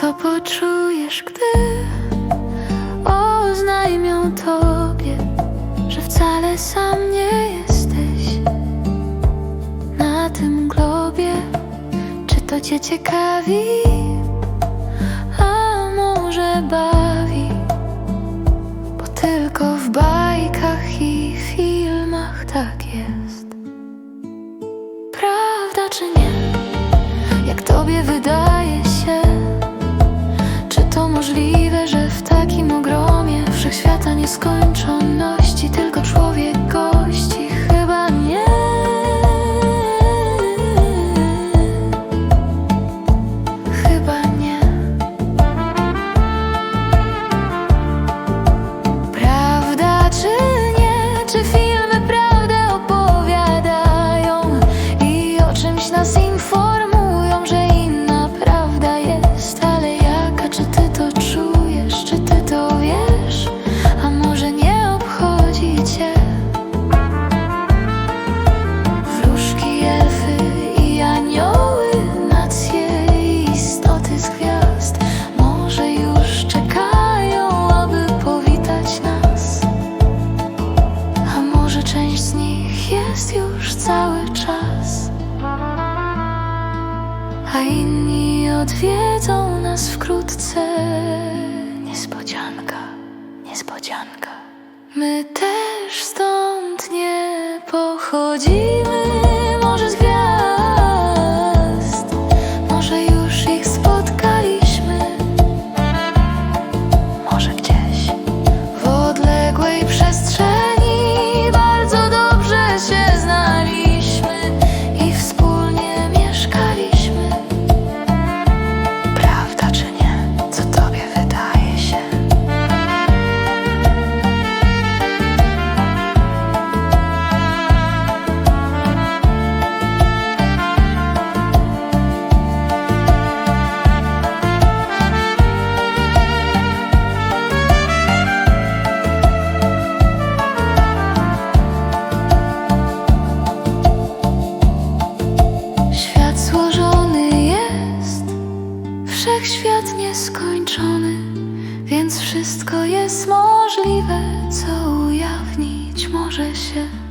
Co poczujesz, gdy oznajmią tobie, że wcale sam nie jesteś na tym globie? Czy to cię ciekawi, a może bawi? Bo tylko w bajkach i filmach tak jest. Prawda czy nie? Jak tobie wydaje nieskończoność jest już cały czas, a inni odwiedzą nas wkrótce. Niespodzianka, niespodzianka. My też stąd nie pochodzimy, nieskończony, więc wszystko jest możliwe, co ujawnić może się.